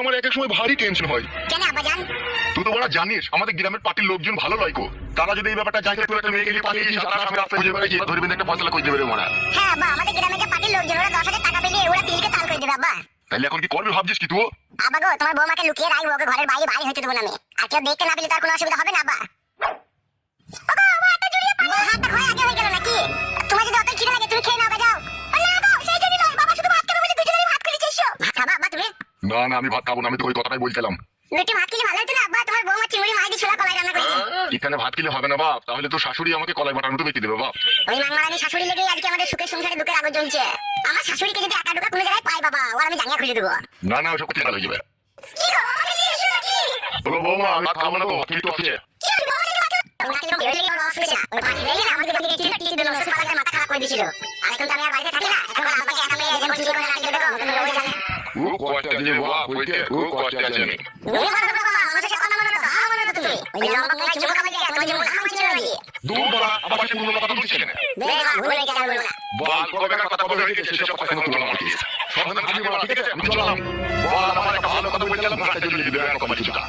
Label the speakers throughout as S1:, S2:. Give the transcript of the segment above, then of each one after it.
S1: আমার এক এক সময় ভারী টেনশন হয়।
S2: কেন আব্বা জান
S1: তুই তো বড় জানিস আমাদের গ্রামের পার্টির লোকজন ভালো লয় গো। তারা যদি এই ব্যাপারটা জানতে তুই একটা মেয়েকে নিয়ে পালিয়ে গিয়েছিস তারা সামনে রাস্তায় খুঁজে বেড়াচ্ছি ধরে বেঁধে একটা ফয়সলা করে দেবে রে মারা
S2: হ্যাঁ আব্বা আমাদের গ্রামে যে পার্টির লোকজন ওরা দশ হাজার টাকা পেলে ওরা তিলকে তাল করে দেবে আব্বা।
S1: তাইলে এখন কি করবি ভাবছিস কি তুই?
S2: আব্বা গো তোমার বৌমাকে লুকিয়ে রাখব ওকে ঘরের বাইরে বাইরে হইতে দেবো না আমি। আর কেউ দেখতে না পেলে তার কোনো অসুবিধা হবে না আব্বা। ওগো, ও হাতটা জড়িয়ে পানি। হাতটা ক্ষয় আগে হয়ে গেল নাকি? তোমার যদি অত খিদে লাগে তুমি খেয়ে নাও বাজাও ও না গো সেই জন্য নয় বাবা শুধু ভাত খাবে বলে দুজনেই ভাত খেয়ে চেয়েছো ভাত খাবা আব্বা তুমি
S1: না না আমি ভাত খাব না আমি তো ওই কথাটাই বলছিলাম।
S2: দুটি ভাত খেলে ভালো হতো না? আব্বা তোমার বৌমা চিংড়ি মাছ দিয়ে ছোলা কলাই রান্না করেছে।
S1: এখানে ভাত খেলে হবে না বাপ। তাহলে তো শাশুড়ি আমাকে কলাই বাটার মতো বেঁচে দেবে বাপ।
S2: ওই মাংমারানি শাশুড়ি লেগেই আজকে আমাদের সুখের সংসারে দুঃখের আগুন জ্বলছে। আমার শাশুড়িকে যদি একা ঢুকা কোনো জায়গায় পাই বাবা ওর আমি জাঙ্গিয়া খুঁজে দেবো।
S1: না না ওসব করতে ভালো হয়ে যাবে। বলো বৌমা আমি ভাত খাব না তো খেতে তো আছে।
S2: লেগে মাথা খারাপ করে দিয়েছিল। আর এখন তো আমি আর বাড়িতে থাকি না। এখন আমাকে একা মেয়ে ঠিক করে রাখতে দেবো তুমি রোজ জানে
S1: ও কষ্ট আছে বাপ বলতে ও কষ্ট আছে আমি
S2: তুমি বলো আমার সাথে কথা
S1: কোনো বলছিস
S2: না
S1: বাল কবে কথা বলে রেখেছে সেসব কথা তুলনা করছিস ঠিক আছে আমি চললাম বাল আমার একটা ভালো কথা বলছিলাম দেবে টাকা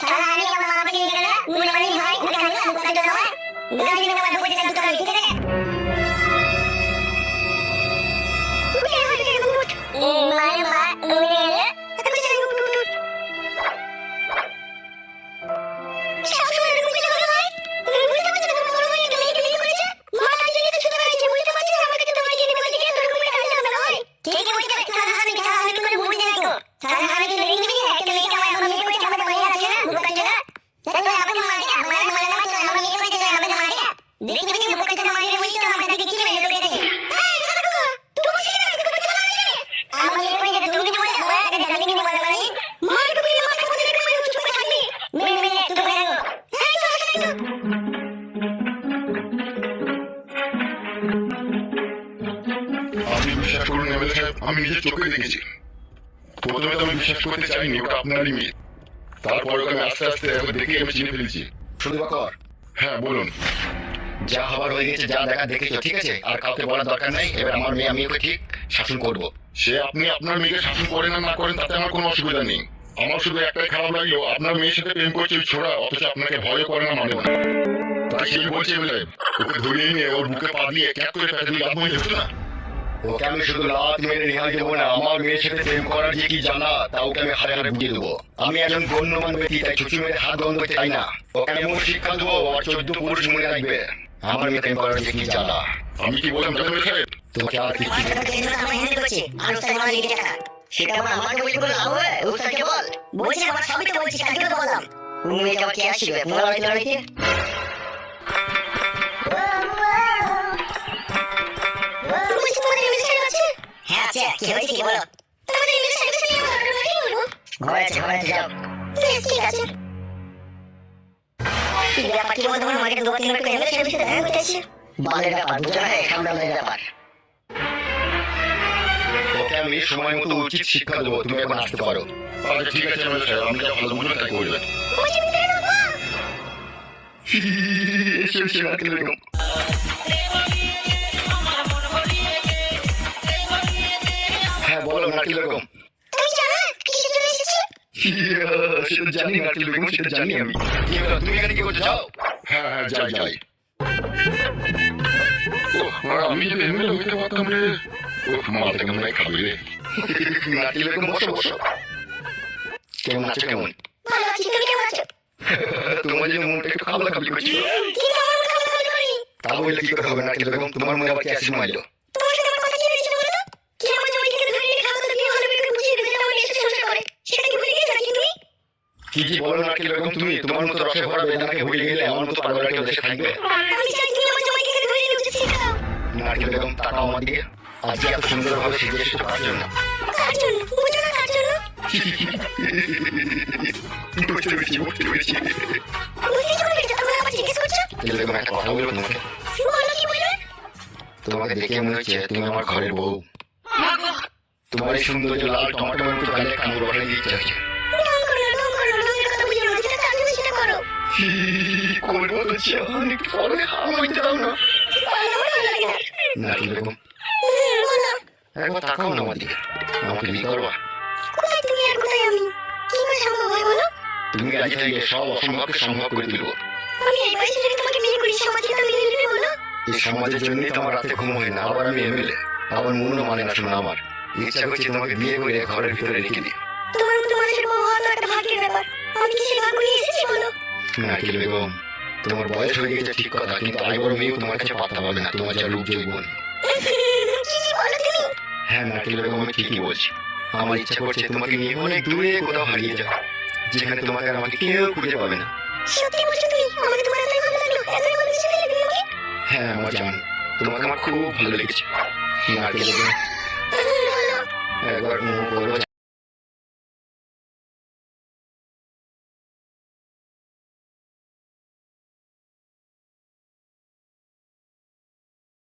S2: তুমি আমি
S1: নিজের চোখে দেখেছি। প্রথমে তো আমি বিশ্বাস করতে চাইনি ওটা আপনারই মেয়ে তারপরে আমি আস্তে আস্তে দেখে আমি চিনে ফেলেছি।
S3: শুধু কর।
S1: হ্যাঁ বলুন।
S3: যা হবার হয়ে গেছে যা দেখা দেখেছ ঠিক আছে? আর কাউকে বলার দরকার নেই এবার আমার মেয়ে আমি ওকে ঠিক শাসন করব।
S1: সে আপনি আপনার মেয়েকে শাসন করেন না করেন তাতে আমার কোনো অসুবিধা নেই। আমার শুধু একটাই খারাপ লাগল আপনার মেয়ের সাথে প্রেম করছে ওই ছোড়া অথচ আপনাকে ভয় করে না মানে তাই সেই বলছে ওকে ধরিয়ে নিয়ে ওর বুকে পা দিয়ে ক্যাপ করে ফেলে দিলে আপনি হতো না?
S3: ওকে আমি শুধু লাত মেরে রেহাই দেবো না, আমার মেয়ের সাথে প্রেম করার যে কি জানা, তা ওকে আমি হারে হারে বুঝিয়ে দেবো। আমি একজন গণ্যমান ব্যক্তি, তাই ছুটি মেরে হাত বন্ধ চাই না। ওকে আমি শিক্ষা দেবো আর চোদ্দ পুরুষ মনে রাখবে। আমার মেয়ে প্রেম করার যে কি জানা।
S1: আমি কি বললাম
S3: তোমাকে আর কি
S4: মাঝে মাঝে টেনশন আমার হ্যান্ডেল করছে। আর উস্তাদ আমার লিখে। টাকা সেটা আমার আমাকে বলি লাভ হবে উস্তাদকে বল। বলছি আমার সবই তো বলছি কালকে বললাম। মেয়েকে আবার কে আসবে? বাড়িতে লড়াইতে কি হয়েছে কি বলো? তোমাদের এমএলএ সাহেবের সাথে আমার লড়াই করব ঘরে আছে ঘরে আছে যাও। বেশ ঠিক আছে। কি ব্যাপার কি বলতো আমাকে দু তিনবার করে এমএলএ সাহেবের দেখা করতে আসছে বালের ব্যাপার বুঝো না সামলানোর ব্যাপার।
S3: ওকে আমি সময় মতো উচিত শিক্ষা দেবো তুমি এখন আসতে পারো।
S1: আচ্ছা ঠিক আছে এমএলএ সাহেব আমি যা ভালো মনে তাই করবেন
S3: এসে এসে রাখলে এরকম বলো
S4: তুমি জানো কিসের জন্য এসেছি?
S3: সেটা জানি সেটা জানি আমি। তুমি এখানে কি চাও
S1: হ্যাঁ হ্যাঁ যাই যাই আমি যদি এমএলএ হইতে পারতাম রে। ও মাথা কেমন খাবে রে।
S3: নাকি এরকম বসো বসো। কেমন আছো কেমন?
S4: ভালো আছি তুমি কেমন আছো?
S3: তোমার মনটা একটু খাবলা খাবলি করছিল
S4: কিন্তু আমার মনে খাবার খাবার
S3: তা বললে কি করে হবে তোমার মনে আবার কি মারলো
S4: তোমার সাথে আমার কথা কি হয়েছিল বলো তো কি আমার জমি থেকে ধরে নিয়ে খাওয়া দিয়ে ভালো করে বুঝিয়ে দিতে আমার এসে সংসার করে সেটা কি ভুলে গেছো নাকি তুমি
S3: কি জি বলো নাকি এরকম? তুমি তোমার মতো রসে ভরা বেদনাকে ভুলে গেলে আমার মতো পাগলা কেউ দেশে থাকবে?
S4: আমি চাই তুমি আমার ধরে
S3: তাকাও আমার দিকে আজকে এত সুন্দরভাবে শিখে এসেছ কার জন্য?
S4: কার জন্য? বুঝো না কার জন্য?
S3: বুঝতে পেরেছি বুঝতে পেরেছি
S4: বুঝতে চলে গেছো তোমরা আবার জিজ্ঞেস করছ?
S3: এরকম একটা কথা বলব তোমাকে?
S4: কি
S3: তোমাকে দেখে মনে হচ্ছে তুমি আমার ঘরের বউ। তোমার এই সৌন্দর্য লাল টমাটো মতো গালে কামড় বাড়াই দিতে হচ্ছে
S4: ঢং করো না ঢং করো না ঢঙের কথা বুঝো না যেটা চার জন্য সেটা করো
S3: করব তো চান একটু না একবার তাকাও না আমার আমাকে বিয়ে করবা
S4: কোথায় তুমি আর কোথায়
S3: সব অসম্ভবকে সম্ভব করে তুলবো
S4: আমি এই তো
S3: সমাজের জন্যই তো রাতে ঘুম হয় না আবার আমি এমএলএ আবার মনও মানে না শোনা আমার। ইচ্ছা করছে তোমাকে বিয়ে করে ঘরের ভিতরে রেখে দিই।
S4: তোমার মতো মানুষের বউ তো একটা ভাগ্যের ব্যাপার। আমি কি সেই ভাগ্য নিয়ে এসেছি বলো?
S3: না কি বেগম তোমার বয়স হয়ে গেছে ঠিক কথা কিন্তু আগে বড় মেয়েও তোমার কাছে পাত্তা পাবে না। তোমার যা রূপ
S4: বলো
S3: হ্যাঁ নাকিল বেগম আমি ঠিকই বলছি। আমার ইচ্ছা করছে তোমাকে নিয়ে অনেক দূরে কোথাও হারিয়ে যাও যেখানে তোমাকে আর আমাকে কেউ খুঁজে পাবে না।
S4: সত্যি বলছো তুমি? আমাকে তোমার এতই ভালো লাগল। এতই ভালো লেগেছে ফেলে তুমি আমাকে?
S3: হ্যাঁ আমার জান তোমাকে আমার খুব ভালো লেগেছে। নাকিল বেগম। একবার করব